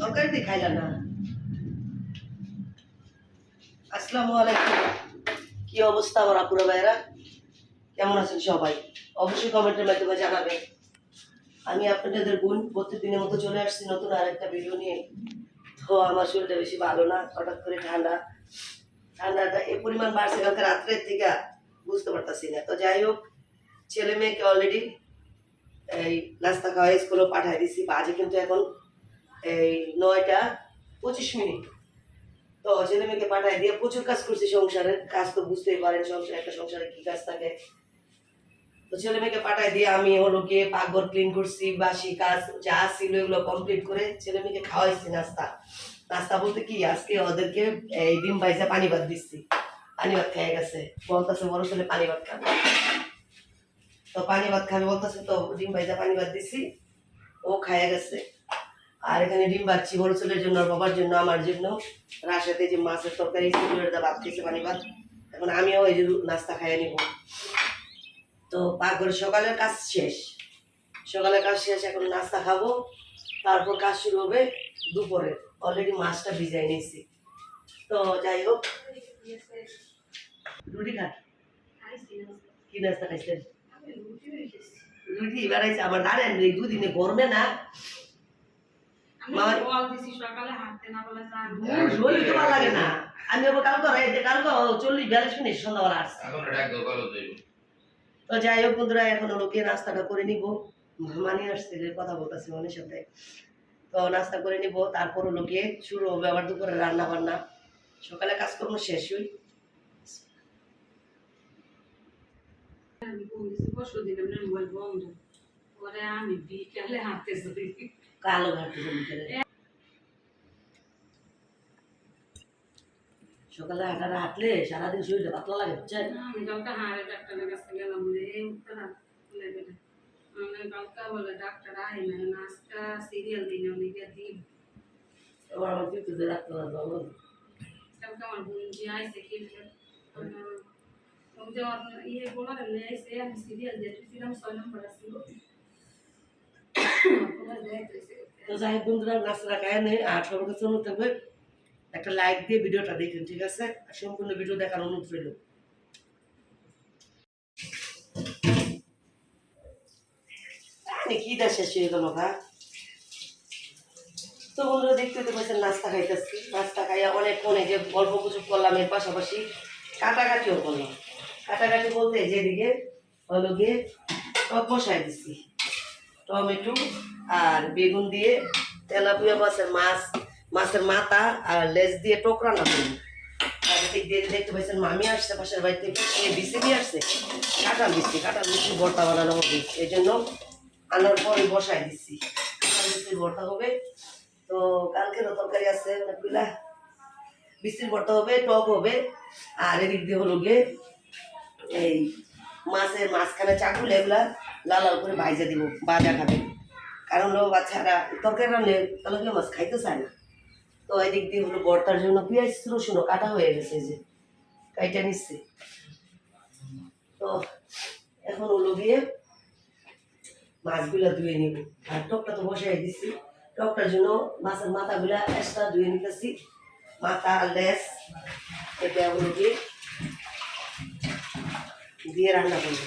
তরকারি দিয়ে খাইলা না। আসসালামু আলাইকুম। কি অবস্থা আমার আপুরা ভাইরা কেমন আছেন সবাই? অবশ্যই কমেন্টের মাধ্যমে জানাবেন। আমি আপনাদের বোন প্রত্যেকদিনের মতো চলে আসছি নতুন আর একটা ভিডিও নিয়ে। তো আমার শরীরটা বেশি ভালো না, হঠাৎ করে ঠান্ডা। ঠান্ডাটা এ পরিমাণ বাড়ছে কালকে রাত্রের থেকে, বুঝতে পারতাছি না। তো যাই হোক, ছেলে মেয়েকে অলরেডি এই নাস্তা খাওয়া স্কুলে পাঠিয়ে দিছি, বাজে কিন্তু এখন। এই নয়টা পঁচিশ মিনিট। তো ছেলে মেয়েকে পাঠিয়ে দিয়ে প্রচুর কাজ করছি সংসারের কাজ তো বুঝতেই পারেন, সংসারে একটা সংসারে কি কাজ থাকে। তো ছেলে মেয়েকে পাঠাই দিয়ে আমি হলো গিয়ে পাকঘর ক্লিন করছি, বাসি কাজ যা ছিল এগুলো কমপ্লিট করে ছেলে মেয়েকে খাওয়াইছি নাস্তা। নাস্তা বলতে কি? আজকে ওদেরকে এই ডিম ভাইজা পানি ভাত দিচ্ছি। পানি ভাত খেয়ে গেছে। বলতেছে বড় ছেলে পানি ভাত খাবে। তো পানি ভাত খাবে বলতেছে, তো ডিম ভাইজা পানি ভাত দিছি। ও খাইয়া গেছে। আর এখানে ডিম বড় ছেলের জন্য বাবার জন্য আমার জন্য। রাশাতে যে মাছের তরকারি সিগুলোর ভাত খেয়েছে পানি ভাত। এখন আমিও এই যে নাস্তা খাইয়ে নিব। তো পাকঘরে সকালের কাজ শেষ। সকালের কাজ শেষ এখন নাস্তা খাব। তারপর কাজ শুরু হবে দুপুরে। অলরেডি মাছটা ভিজাই নিয়েছি। তো যাই হোক। রুটি খান কি নাস্তা খাইছেন? রুটি বেড়াইছে আমার দাঁড়ান দুদিনে গরমে না। আমি কালকে চল্লিশ বিয়াল্লিশ মিনিট সন্ধ্যাবেলা আসছে। এখন ডাক দাও ভালো যাইব তো যাই হোক বন্ধুরা এখন গিয়ে নাস্তাটা করে নিব। মানি আসছে কথা বলতেছি মনের সাথে। তো নাস্তা করে নিব তারপর গিয়ে শুরু হবে আবার দুপুরে রান্না বান্না সকালে কাজকর্ম শেষ হই পরশু দিন মোবাইল বন্ধ। পরে আমি বিকালে হাঁটতে যাই। কালো ঘাটতে বিকেলে সকালে হাঁটাটা হাঁটলে সারাদিন শরীরটা পাতলা লাগে বুঝছেন? আমি কালকে হাড়ে ডাক্তারের কাছে গেলাম এই উত্তরা বলে আমি কালকে বলে ডাক্তার আই না নাস্তা সিরিয়াল দিন অনেকে দিন এবার আমার পিপুতে রাখতে পারব কালকে আমার বোনজি আইসে খেলতে ইয়ে বলার এমনি আইসে আমি সিরিয়াল দিয়েছিলাম ছয় নম্বর আসছিল তো যাই হোক বন্ধুরা নেই। আর সবার কাছে অনুরোধ থাকবে, একটা লাইক দিয়ে ভিডিওটা দেখুন, ঠিক আছে? সম্পূর্ণ ভিডিও দেখার অনুরোধ রইল। কি দা শেষ হয়ে গেল তো বন্ধুরা, দেখতে তো পাচ্ছেন নাস্তা খাইতেছি নাস্তা খাইয়া অনেক ফোনে যে গল্প গুজব করলাম, এর পাশাপাশি কাটাকাটিও করলাম। কাটাকাটি বলতে যেদিকে হলো গিয়ে বসাই দিচ্ছি টমেটো আর বেগুন দিয়ে তেলাপিয়া মাছের মাছ, মাছের মাথা আর লেজ দিয়ে টোকরা না করি আর এদিক দিয়ে দেখতে পাচ্ছেন, মামি আসছে, পাশের আসছে। বানানো হবে। জন্য আনার পরে বসাই দিচ্ছি। হবে। তো তরকারি হবে, টক হবে। আর এদিক দিয়ে হলো গিয়ে এই মাছের মাঝখানে চাকুল এগুলা। লাল লাল করে ভাইজা দিব, বাজা খাবে। কারণ ও বাচ্চারা তরকারি রান্নে তেলাপিয়া মাছ খাইতে চায় না। তো এদিক দিয়ে হলো বর্তার জন্য পেঁয়াজ রসুনও কাটা হয়ে গেছে যে, কাইটা নিচ্ছে। তো এখন হলো গিয়ে মাছগুলা ধুয়ে নিব। আর টকটা তো বসাই দিচ্ছি টকটার জন্য মাছের মাথাগুলা এক্সট্রা ধুয়ে নিতেছি। মাথা লেস এটা হলো গিয়ে দিয়ে রান্না করব।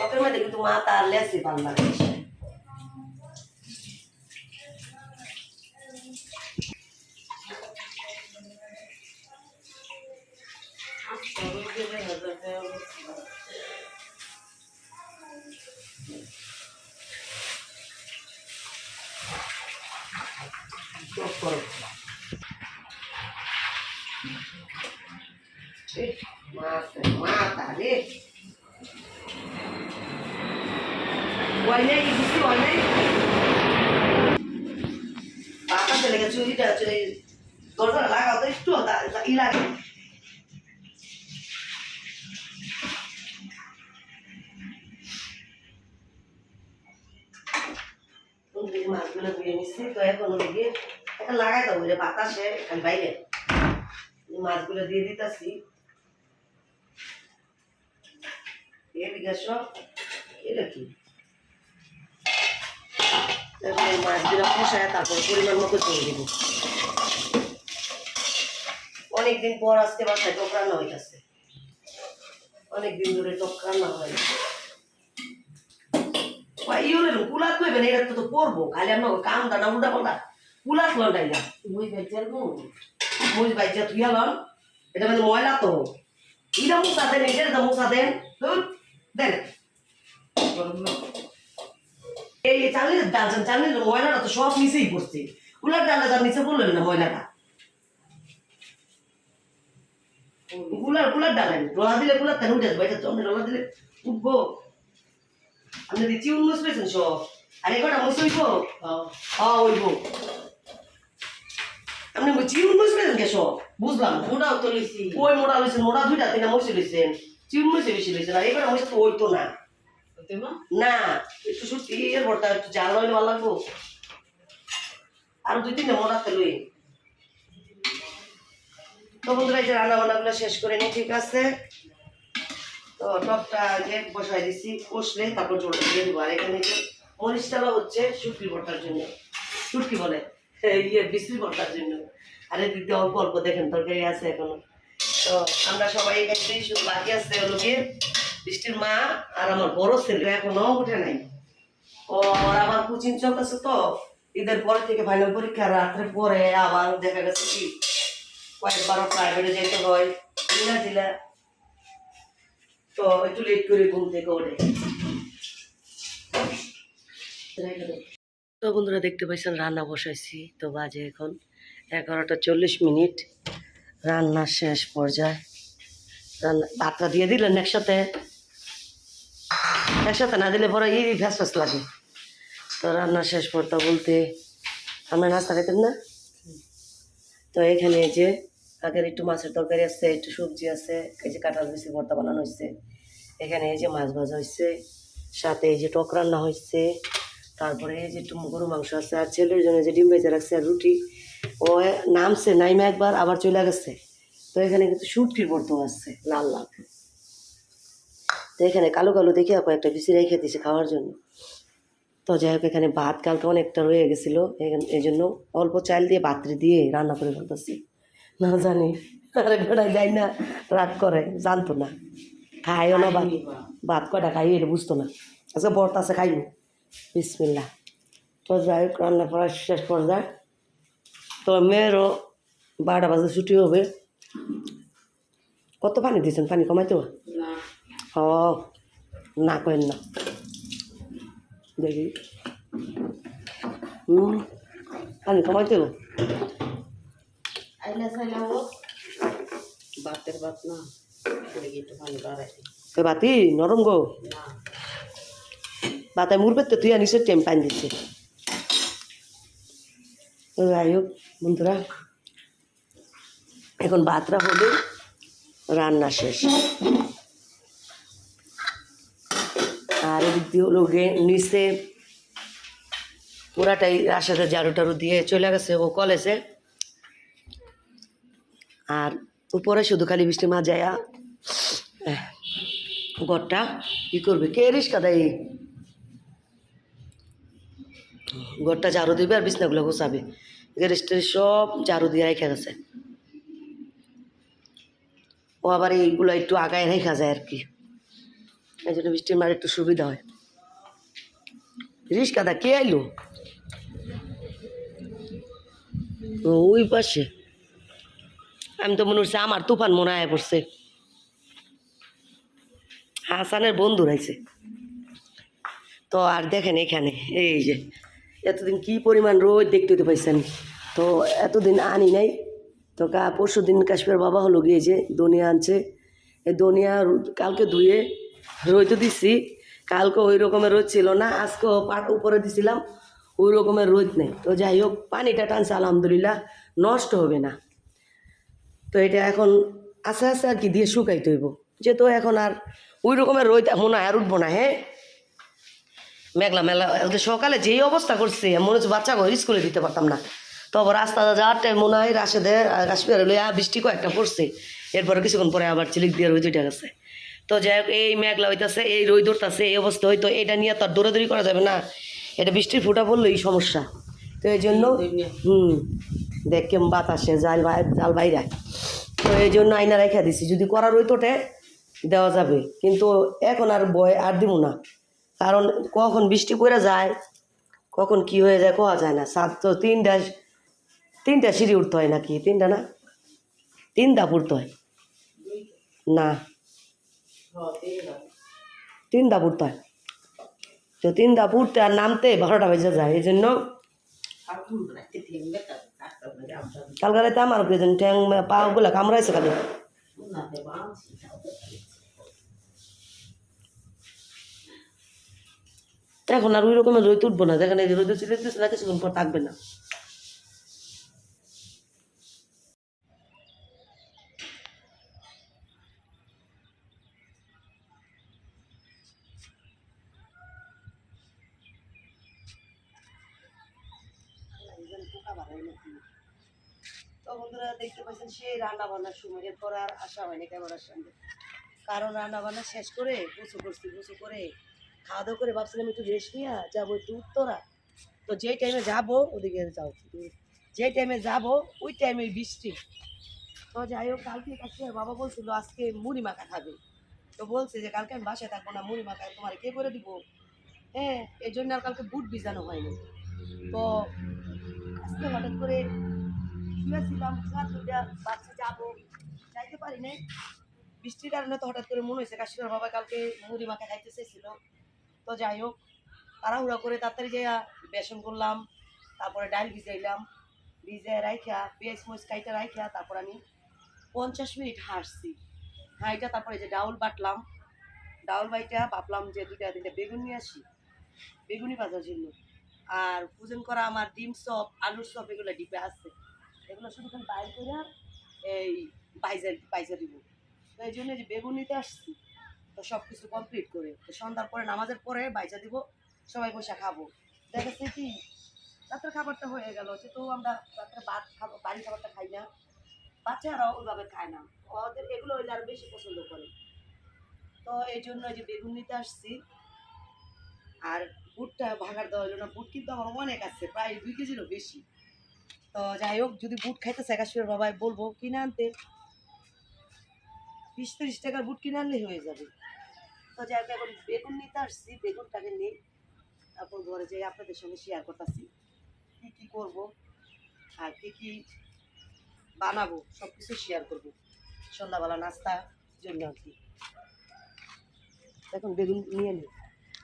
টকের মধ্যে কিন্তু মাথা আর লেসই ভালো লাগে। টক করো। ওই চলে গেছে চলে দরজা লাগাও তো একটু ই লাগে মাছগুলো ধুয়ে নিচ্ছি তো এখন একটা লাগাই দেবো রে বাতাসে বাইরে মাছগুলো দিয়ে দিতেছি। এদিকে সব এটা কি? এই মাছগুলো কষায় তারপরে পরিমাণ মতো চলে দিব। অনেকদিন পর আজকে বাসায় টক রান্না হইতেছে। অনেকদিন ধরে টক রান্না হয়। কুলাত লইবেন এটা তো পড়ব খালি আমরা কাম দানা উল্টা পাল্টা। কুলাত লন্ডাই না। মুই গো। মুজ বাইজা তুই লন। এটা মানে ময়লা তো। ইটা মুসা দেন এটা মুসা দেন। দেন। এই চালের ডাল চালের ময়লাটা তো সব নিচেই পড়ছে। কুলার ডালে তার নিচে পড়লেন না ময়লাটা? কুলার কুলার ডালেন ডোলা দিলে কুলার তেন উঠে এটা চন্দ্রে ডোলা দিলে উঠবো। আপনি দিচ্ছি উন্নস পেয়েছেন সব। আর মুস হ্যাঁ। হইব। আপনি চিউন মুস পেয়েছেন কে সব? বুঝলাম না। মুড়াও তো লইছি। ওই মোড়া লইছেন মোড়া দুইটা তিনটা মসি লইছেন। চিউন মুসে বেশি লইছেন আর এবার মসি তো ওই তো না। না? একটু এর একটু জাল হইলে ভালো লাগবো। আর দুই লই। তো বন্ধুরা, এই রান্না বান্নাগুলো শেষ করে ঠিক আছে? তো টকটা যে বসাই দিছি, কষলে তারপর দিয়ে দেবো। আর এখানে যে হচ্ছে শুটকি ভর্তার জন্য। শুটকি বলে ইয়ে বিশ্রি ভর্তার জন্য। আর এদিক অল্প অল্প দেখেন, তরকারি আছে এখনও। তো আমরা সবাই এখানে বাকি আছে গিয়ে। বৃষ্টির মা আর আমার বড় ছেলে এখনও উঠে নাই। ও আবার কোচিং চলতেছে তো, ঈদের পরে থেকে ফাইনাল পরীক্ষা, রাত্রে পরে আবার দেখা গেছে কি, কয়েকবারও প্রাইভেটে যেতে হয় জেলা জেলা তো একটু লেট করে ঘুম থেকে ওঠে। তো বন্ধুরা দেখতে পাইছেন, রান্না বসাইছি, তো বাজে এখন এগারোটা চল্লিশ মিনিট। রান্না শেষ পর্যায়ে। রান্না ভাতটা দিয়ে দিলেন একসাথে। একসাথে না দিলে পরে এই ফ্যাস ফ্যাস লাগে। তো রান্না শেষ পর্দা বলতে, আমরা নাস্তা খাইতেন না? তো এখানে যে, আগের একটু মাছের তরকারি আছে, একটু সবজি আছে, এই যে কাঁঠাল বেশি ভর্তা বানানো হয়েছে এখানে এই যে মাছ ভাজা হয়েছে সাথে এই যে টক রান্না হয়েছে তারপরে এই যে একটু গরু মাংস আছে, আর ছেলের জন্য যে ডিম ভেজে রাখছে আর রুটি, ও নামছে, নাইমে একবার আবার চলে গেছে। তো এখানে কিন্তু শুটকির ভর্তাও আছে, লাল লাল। তো এখানে কালো কালো দেখে কয়েকটা বিচি রেখে দিয়েছে খাওয়ার জন্য। তো যাই হোক এখানে ভাত কালকে অনেকটা রয়ে গেছিল। এই জন্য অল্প চাল দিয়ে পাত্রে দিয়ে রান্না করে ফেলতেছি। না জানি আরে বেড়ায় যাই না রাগ করে জানতো না। খাইও না ভাত। ভাত কটা খাই এটা বুঝতো না। আজকে বর্ত আছে খাইব। বিসমিল্লা তো যাই হোক রান্না করা শেষ পর্যায়ে। তো মেয়েরও বারোটা বাজে ছুটি হবে। কত পানি দিয়েছেন? পানি কমাইতে ও না করেন না। দেখি। হুম বাতের বাত না। বাতি? নরম গো। বাতায় মুর পেতে তুই আনিস টেম পানি দিচ্ছে তো যাই হোক বন্ধুরা। এখন ভাতরা হলে রান্না শেষ। দিয়ে হলো গে নিচে পুরাটাই রাশেদের ঝাড়ু টাড়ু দিয়ে চলে গেছে ও কলেজে। আর উপরে শুধু খালি বৃষ্টি মা যায়া ঘরটা কি করবে। কে রিস্কা দেয়? ঘরটা ঝাড়ু দিবে আর বিছনাগুলো গোছাবে। গ্যারেজটা সব ঝাড়ু দিয়ে রেখে গেছে। ও আবার এইগুলো একটু আগায় রেখা যায় আর কি। এই জন্য বৃষ্টির মার একটু সুবিধা হয়। রিস্কাদা কে আইলো? ওই পাশে। আমি তো মনে হচ্ছে আমার তুফান মনে হয় পড়ছে। হাসানের বন্ধু রয়েছে। তো আর দেখেন এখানে, এই যে, এতদিন কি পরিমাণ রোদ দেখতে তো পাইছেন। তো এতদিন আনি নাই। তো কা পরশু দিন কাশ্মীর বাবা হলো গিয়ে যে দনিয়া আনছে। এই দনিয়া কালকে ধুয়ে রোদ দিছি। কালকে ওই রকমের রোদ ছিল না, আজকে উপরে দিছিলাম, ওই রকমের রোদ নেই। তো যাই হোক, পানিটা টানছে, আলহামদুলিল্লাহ, নষ্ট হবে না। তো এটা এখন আস্তে আস্তে আর কি দিয়ে শুকাইতে হইব। যেহেতু এখন আর ওই রকমের রোদ হয়, আর উঠবো না হ্যাঁ মেঘলা মেলা সকালে যেই অবস্থা করছে, মনে হচ্ছে বাচ্চা ঘর স্কুলে দিতে পারতাম না। তবে রাস্তা যাওয়ার টাইম মনে হয় রাশেদে কাশ্মীর লইয়া বৃষ্টি কয়েকটা পড়ছে। এরপরে কিছুক্ষণ পরে আবার চিলিক দিয়ে রোদ উঠে গেছে। তো যাই হোক এই মেঘলা হইতাছে এই রোদ উঠতেছে এই অবস্থা হইতো এটা নিয়ে তো আর দৌড়াদৌড়ি করা যাবে না। এটা বৃষ্টির ফোঁটা পড়ল এই সমস্যা। তো এই জন্য হুম দেখ কেমন বাতাসে জাল বাই জাল বাইরে। তো এই জন্য আইনা রেখে দিছি যদি করার ওই তোটে দেওয়া যাবে। কিন্তু এখন আর বয় আর দিব না। কারণ কখন বৃষ্টি পড়ে যায় কখন কি হয়ে যায় কোয়া যায় না। সাত তো তিনটা তিনটা সিঁড়ি উঠতে হয় নাকি? তিনটা না? তিন ধাপ উঠতে হয়। না। তিন ধাপ উঠতে হয় তো তিন ধাপ উঠতে আর নামতে বারোটা বেজে যায় এই জন্য কালকে রাতে আমার প্রয়োজন ট্যাং পা গুলা কামড়াইছে খালি এখন আর ওই রকমের রোদ উঠবো না দেখেন এই যে রোদ ছিঁড়ে দিতেছে না কিছুক্ষণ পর থাকবে না তো বন্ধুরা পাচ্ছেন সেই রান্না বান্নার সময়, এরপর আর আসা হয়নি ক্যামেরার সামনে কারণ রান্না বান্না শেষ করে গুছু করছি গুছু করে খাওয়া দাওয়া করে ভাবছিলাম একটু রেস্ট নিয়ে যাব একটু উত্তরা। তো যেই টাইমে যাব, ওদিকে যাও। যে টাইমে যাব, ওই টাইমে বৃষ্টি। তো যাই হোক, কালকে কাছে বাবা বলছিল, আজকে মুড়ি মাখা খাবে। তো বলছে যে, কালকে আমি বাসায় থাকব না, মুড়ি মাখা তোমার কে করে দিব? হ্যাঁ এই জন্য আর কালকে বুট ভিজানো হয়নি। তো আজকে হঠাৎ করে শুয়েছিলাম রাত দুটা ভাবছি যাব। যাইতে পারি নাই। বৃষ্টির কারণে তো হঠাৎ করে মনে হয়েছে, কাশ্মীর বাবা কালকে মুড়ি মাখা খাইতে চেয়েছিল। তো যাই হোক, তাড়াহুড়া করে তাড়াতাড়ি যাইয়া বেসন করলাম, তারপরে ডাল ভিজাইলাম। ভিজে রাইখা, পেঁয়াজ মরিচ কাইটা রাইখা, তারপর আমি পঞ্চাশ মিনিট হাসছি হাইটা তারপরে যে ডাউল বাটলাম। ডাউল বাইটা ভাবলাম যে দুইটা তিনটা বেগুন নিয়ে আসি, বেগুনি ভাজার জন্য। আর পূজন করা আমার ডিম চপ আলুর চপ এগুলো ডিপে আছে। এগুলো শুধু বাইর করে এই বাইজা বাইজা দিব। তো এই জন্য যে বেগুন নিতে আসছি, তো সব কিছু কমপ্লিট করে। তো সন্ধ্যার পরে, নামাজের পরে বাইজা দিব, সবাই বসে খাব। দেখাচ্ছে কি রাত্রের খাবারটা হয়ে গেল, যেহেতু আমরা রাত্রে ভাত খাব বাড়ি খাবারটা খাই না বাচ্চারাও ওইভাবে খায় না। ওদের এগুলো হইলে আরও বেশি পছন্দ করে। তো এই জন্য যে বেগুন নিতে আসছি, আর বুটটা ভাগার দেওয়া হলো না বুট কিন্তু আমার অনেক আছে, প্রায় দুই কেজিরও বেশি। তো যাই হোক, যদি বুট খাইতে চায় কাশ্মীর বাবাই বলব, কিনে আনতে। বিশ তিরিশ টাকার বুট কিনে আনলে হয়ে যাবে। তো যাই হোক, এখন বেগুন নিতে আসছি, বেগুনটাকে নিই। তারপর ঘরে যাই, আপনাদের সঙ্গে শেয়ার করতেছি। কী কী করব আর কী কী বানাবো সব কিছু শেয়ার করব। সন্ধ্যাবেলা নাস্তার জন্য আর কি। এখন বেগুন নিয়ে নিই।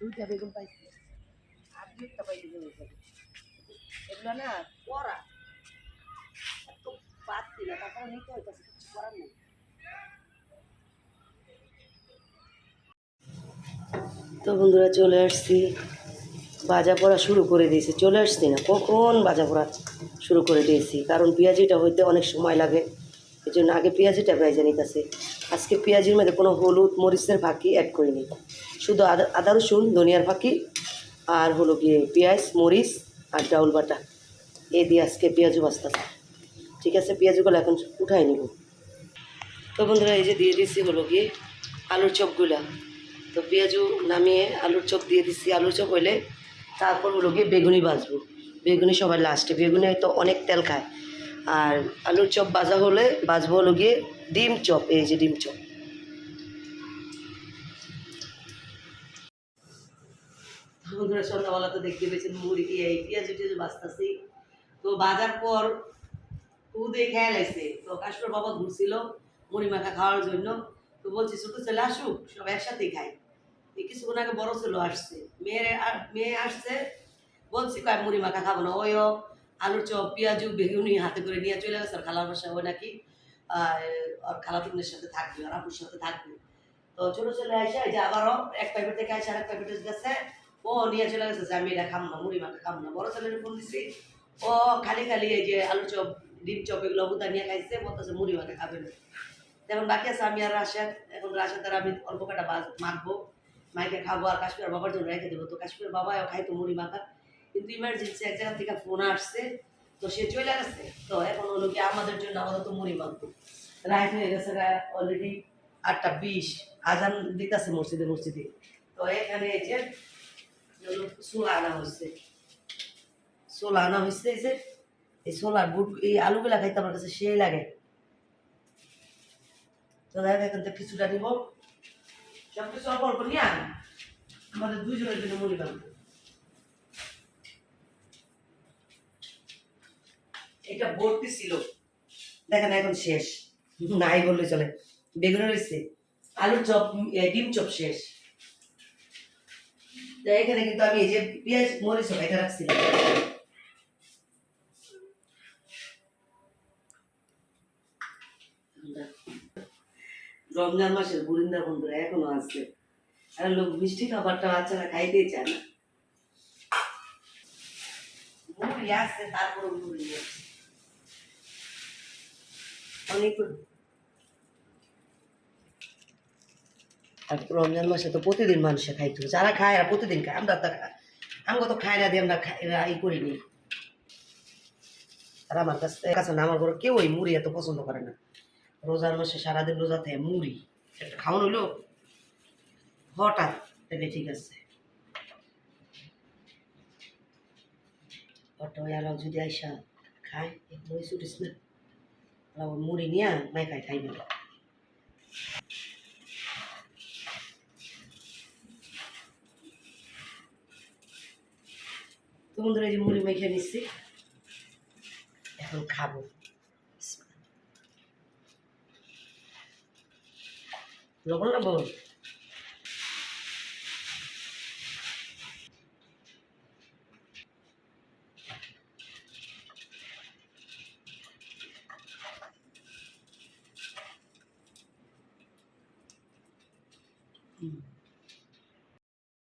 দুইটা বেগুন পাইছি। আর দুইটা পাইলে এগুলো না করা না তারপরে নিতে হইতেছে, কিছু করার নেই। তো বন্ধুরা, চলে আসছি। বাজা পড়া শুরু করে দিয়েছি। চলে আসছি না, কখন বাজা পড়া শুরু করে দিয়েছি? কারণ পেঁয়াজিটা হইতে অনেক সময় লাগে। এই জন্য আগে পেঁয়াজিটা ভেজে নিতেছে। আজকে পেঁয়াজির মধ্যে কোনো হলুদ মরিচের ফাঁকি অ্যাড করিনি। শুধু আদা আদা রসুন, ধনিয়ার ফাঁকি, আর হলো গিয়ে পেঁয়াজ, মরিচ, আর ডাউল বাটা। এ দিয়ে আজকে পেঁয়াজু বাস্তাছে ঠিক আছে, পেঁয়াজগুলো এখন উঠাই নিব। তো বন্ধুরা, এই যে দিয়ে দিচ্ছি হলো গিয়ে আলুর চপগুলা। তো পেঁয়াজু নামিয়ে আলুর চপ দিয়ে দিচ্ছি আলুর চপ হইলে তারপর হলো গিয়ে বেগুনি ভাজবো। বেগুনি সবার লাস্টে বেগুনি হয়তো অনেক তেল খায়। আর আলুর চপ ভাজা হলে ভাজবো হলো গিয়ে ডিম চপ, এই যে ডিম চপ। বন্ধুরা, সন্ধ্যাবেলা তো দেখতে পেয়েছেন মুড়ি এই পেঁয়াজ টেয়াজ বাঁচতেছি তো বাজার পর খুদে খেয়াল আছে তো কাশ্মীর বাবা ঘুরছিল মুড়ি মাখা খাওয়ার জন্য। তো বলছি ছোটো ছেলে আসুক সব একসাথেই খাই। কিছুক্ষণ আগে বড় ছেলে আসছে। মেয়ের মেয়ে আসছে বলছি কয় মুড়ি মাখা খাব না? ওইও আলুর চপ পেঁয়াজু বেগুনি হাতে করে নিয়ে চলে গেছে আর খালার বাসা ওই নাকি আহ, ওর খালাতুনের সাথে থাকবে আর আপুর সাথে থাকবে। তো ছোটো ছেলে আসে যে আবারও এক প্যাকেট থেকে আসে আরেক প্যাকেট গেছে। ও নিয়ে চলে গেছে যে আমি এটা খাম না মুড়ি মাখা খাম না। বড় ছেলের ফোন দিছি। ও খালি খালি এই যে আলু চপ ডিম চপ এগুলো নিয়ে খাইছে বলতেছে মুড়ি মাখা খাবে না। এখন বাকি আছে আমি আর রাশেদ, এখন রাশেদ দ্বারা আমি অল্প কাটা মাখবো, মাইকে খাব আর কাশ্মীর বাবার জন্য রেখে দেবো। তো কাশ্মীর বাবাও খাইতো মুড়ি মাখা, কিন্তু ইমার্জেন্সি এক জায়গা থেকে ফোন আসছে, তো সে চলে গেছে। তো এখন হলো কি আমাদের জন্য আমাদের তো মুড়ি মাখবো। রাইট হয়ে গেছে অলরেডি আটটা বিশ, আজান দিতেছে মসজিদে মসজিদে। তো এখানে এই যে ছোলা আনা হয়েছে ছোলা আনা হয়েছে এই যে এই ছোলার বুট, এই আলুগুলা খাইতে আমার কাছে সেই লাগে। তো দেখ এখান থেকে কিছুটা নিব সব কিছু অল্প অল্প নিয়ে আমাদের দুজনের জন্য মুড়ি বানাবো। এটা ভর্তি ছিল। দেখেন এখন শেষ। নাই বললে চলে। বেগুন রয়েছে আলুর চপ ডিম চপ শেষ। এখানে কিন্তু আমি এই যে পেঁয়াজ, মরিচ এটা রাখছিলাম রমজান মাসের বুরিন্দা বন্ধুরা এখনও আছে। আর লোক মিষ্টি খাবারটা বাচ্চারা খাইতেই চায় না। আসছে রমজান মাসে তো প্রতিদিন মানুষে খাইতো যারা খায় আর প্রতিদিন খায়, আমরা তো আমরা তো খাই না দিয়ে আমরা খাই ই করিনি আর আমার কাছে কাছে আমার ঘরে কেউ ওই মুড়ি এত পছন্দ করে না। রোজার মাসে সারাদিন রোজা থাকে মুড়ি, একটা খাওয়ানো হইল, হঠাৎ তাহলে ঠিক আছে। যদি আইসা খায় মুড়ি ছুটিস না। মুড়ি নিয়ে মাই খাই খাইবে তো এই যে মুড়ি মেখে নিচ্ছি, এখন খাব। Jogou na bolsa.